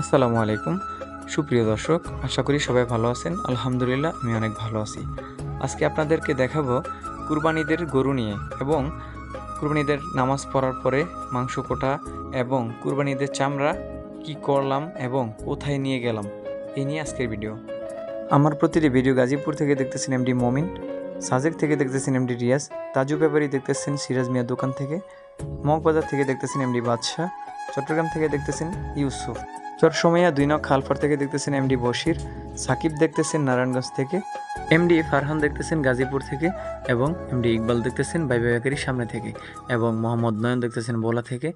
আসসালামু আলাইকুম। সুপ্রিয় দর্শক, আশা করি সবাই ভালো আছেন। আলহামদুলিল্লাহ, আমি অনেক ভালো আছি। আজকে আপনাদেরকে দেখাবো কুরবানিদের গরু নিয়ে এবং কুরবানিদের নামাজ পড়ার পরে মাংস কোটা এবং কুরবানিদের চামড়া কি করলাম এবং কোথায় নিয়ে গেলাম এই নিয়ে আজকের ভিডিও। আমার প্রতিটি ভিডিও গাজীপুর থেকে দেখতেছেন এমডি মমিন, সাজেক থেকে দেখতেছেন এমডি রিয়াজ, তাজু ব্যাপারী দেখতেছেন সিরাজ মিয়া দোকান থেকে, মগবাজার থেকে দেখতেছেন এমডি বাদশাহ, চট্টগ্রাম থেকে দেখতেছেন ইউসুফ। চরসময়া দুই নক খালফার থেকে দেখতেছেন এমডি বশির, সাকিব দেখতেছেন নারায়ণগঞ্জ থেকে এমডি ফারহান দেখতেছেন গাজীপুর থেকে এবং এমডি ইকবাল দেখতেছেন বাইবাইকারির সামনে থেকে এবং মোহাম্মদ নয়ন দেখতেছেন বোলা থেকে।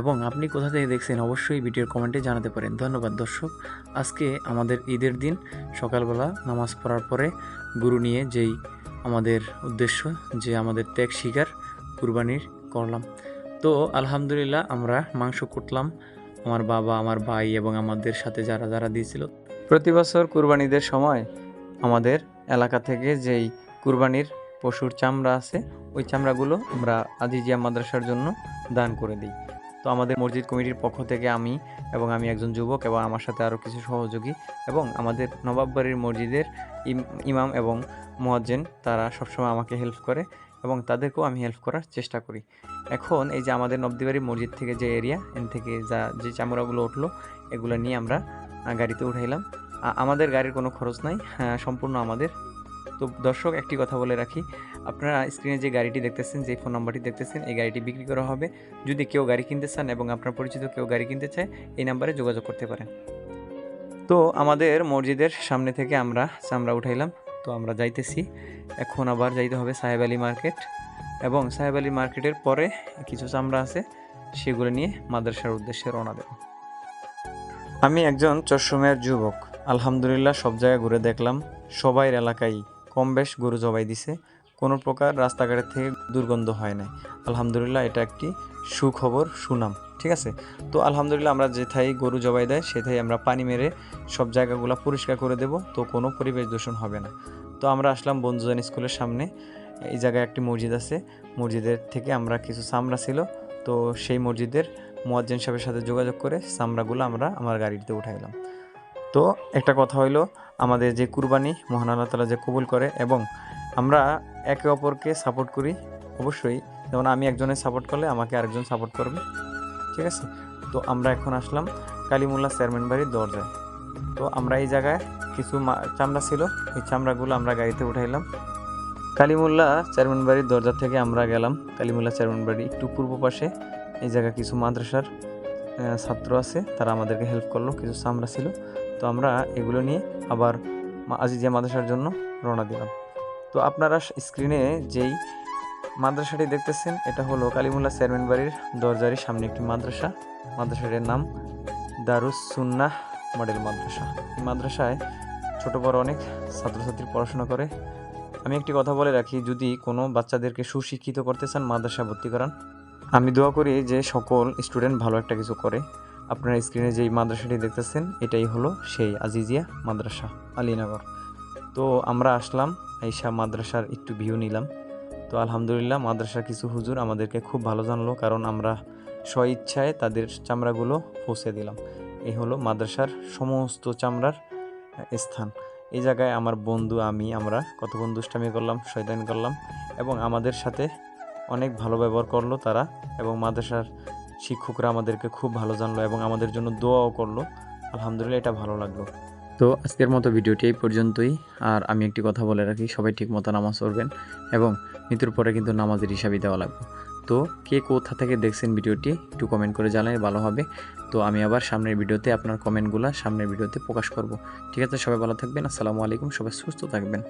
এবং আপনি কোথা থেকে দেখছেন অবশ্যই ভিডিওর কমেন্টে জানাতে পারেন। ধন্যবাদ দর্শক। আজকে আমাদের ঈদের দিন, সকালবেলা নামাজ পড়ার পরে গুরু নিয়ে যেই আমাদের উদ্দেশ্য যে আমাদের ত্যাগ শিকার, কুরবানির করলাম। তো আলহামদুলিল্লাহ আমরা মাংস কুটলাম। আমার বাবা, আমার ভাই এবং আমাদের সাথে যারা যারা দিয়েছিল। প্রতি বছর কুরবানিদের সময় আমাদের এলাকা থেকে যেই কুরবানির পশুর চামড়া আছে, ওই চামড়াগুলো আমরা আজিজিয়া মাদ্রাসার জন্য দান করে দিই। তো আমাদের মসজিদ কমিটির পক্ষ থেকে আমি এবং আমি একজন যুবক এবং আমার সাথে আরও কিছু সহযোগী এবং আমাদের নবাববাড়ির মসজিদের ইম- ইমাম এবং মোয়াজ্জেন, তারা সবসময় আমাকে হেল্প করে এবং তাদেরকেও আমি হেল্প করার চেষ্টা করি। এখন এই যে আমাদের নবদিবাড়ি মসজিদ থেকে যে এরিয়া এন থেকে যা যে চামড়াগুলো উঠল এগুলো নিয়ে আমরা গাড়িতে উঠাইলাম। আমাদের গাড়ির কোনো খরচ নাই হ্যাঁ, সম্পূর্ণ আমাদের। তো দর্শক একটি কথা বলে রাখি আপনারা স্ক্রিনে যে গাড়িটি দেখতেছেন যে ফোন নাম্বারটি দেখতেছেন এই গাড়িটি বিক্রি করা হবে। যদি কেউ গাড়ি কিনতে চান এবং আপনার পরিচিত কেউ গাড়ি কিনতে চায় এই নাম্বারে যোগাযোগ করতে পারেন। তো আমাদের মসজিদের সামনে থেকে আমরা চামড়া উঠাইলাম। তো আমরা যাইতেছি। এখন আবার যাইতে হবে সাহেব আলী মার্কেট এবং সাহেব আলী মার্কেটের পরে কিছু চামড়া আছে, সেগুলো নিয়ে মাদ্রাসার উদ্দেশ্যে রওনা দেব। আমি একজন চশমের যুবক। আলহামদুলিল্লাহ সব জায়গায় ঘুরে দেখলাম, সবাই এলাকায় কম বেশ গরু জবাই দিছে। কোনো প্রকার রাস্তাঘাটের থেকে দুর্গন্ধ হয় নাই। আলহামদুলিল্লাহ এটা একটি সুখবর, সুনাম। ঠিক আছে? তো আলহামদুলিল্লাহ আমরা যেথায় গরু জবাই দেয় সেথায় আমরা পানি মেরে সব জায়গাগুলো পরিষ্কার করে দেব, তো কোনো পরিবেশ দূষণ হবে না। তো আমরা আসলাম বন্ধুজন স্কুলের সামনে, এই জায়গায় একটি মসজিদ আছে। মসজিদের থেকে আমরা কিছু চামড়া ছিল, তো সেই মসজিদের মোয়াজ্জেন সাহেবের সাথে যোগাযোগ করে চামড়াগুলো আমরা আমার গাড়িতে উঠাইলাম। তো একটা কথা হইল, আমাদের যে কুরবানি মহান আল্লাহ তালা যে কবুল করে এবং আমরা একে অপরকে সাপোর্ট করি, অবশ্যই। যেমন আমি একজনের সাপোর্ট করলে আমাকে আরেকজন সাপোর্ট করবে। ঠিক আছে? তো আমরা এখন আসলাম কালিমুল্লাহ চেয়ারম্যান বাড়ির দরজায়। তো আমরা এই জায়গায় কিছু চামড়া ছিল, এই চামড়াগুলো আমরা গাড়িতে উঠাইলাম। কালিমুল্লাহ চেয়ারম্যান বাড়ির দরজা থেকে আমরা গেলাম। কালিমুল্লাহ চেয়ারম্যান বাড়ি একটু পূর্ব পাশে। এই জায়গায় কিছু মাদ্রাসার ছাত্র আছে, তারা আমাদেরকে হেল্প করল, কিছু চামড়া ছিল। তো আমরা এগুলো নিয়ে আবার আজিজিয়া মাদ্রাসার জন্য রওনা দিলাম। তো আপনারা স্ক্রিনে যেই মাদ্রাসাটি দেখতেছেন, এটা হলো কালিমুল্লাহ চেয়ারম্যান বাড়ির দরজারির সামনে একটি মাদ্রাসা। মাদ্রাসাটির নাম দারুস সুন্নাহ মডেল মাদ্রাসা। এই মাদ্রাসায় ছোট বড় অনেক ছাত্রছাত্রী পড়াশোনা করে। আমি একটি কথা বলে রাখি, যদি কোনো বাচ্চাদেরকে সুশিক্ষিত করতে চান, মাদ্রাসা ভর্তি করান। আমি দোয়া করি যে সকল স্টুডেন্ট ভালো একটা কিছু করে। আপনারা স্ক্রিনে যেই মাদ্রাসাটি দেখতেছেন, এটাই হলো সেই আজিজিয়া মাদ্রাসা, আলীনগর। তো আমরা আসলাম, আইসা মাদ্রাসার একটু ভিউ নিলাম। তো আলহামদুলিল্লাহ, মাদ্রাসার কিছু হুজুর আমাদেরকে খুব ভালো জানলো, কারণ আমরা স্ব ইচ্ছায় তাদের চামড়াগুলো পৌঁছে দিলাম। এই হলো মাদ্রাসার সমস্ত চামড়ার স্থান। এই জায়গায় আমার বন্ধু, আমি, আমরা কতক্ষণ দুষ্টামি করলাম, শয়তান করলাম এবং আমাদের সাথে অনেক ভালো ব্যবহার করল তারা এবং মাদ্রাসার শিক্ষকরা আমাদেরকে খুব ভালো জানলো এবং আমাদের জন্য দোয়াও করল। আলহামদুলিল্লাহ, এটা ভালো লাগল। তো আজকের মতো ভিডিওটি এই পর্যন্তই। আর আমি একটি কথা বলে রাখি, সবাই ঠিক মতো নামাজ পড়বেন এবং মৃত্যুর পরে কিন্তু নামাজের হিসাবই দেওয়া লাগবে। তো কে কোথা থেকে দেখছেন ভিডিওটি একটু কমেন্ট করে জানালে ভালো হবে। তো আমি আবার সামনের ভিডিওতে আপনার কমেন্টগুলো সামনের ভিডিওতে প্রকাশ করব। ঠিক আছে, সবাই ভালো থাকবেন, আসসালামু আলাইকুম, সবাই সুস্থ থাকবেন।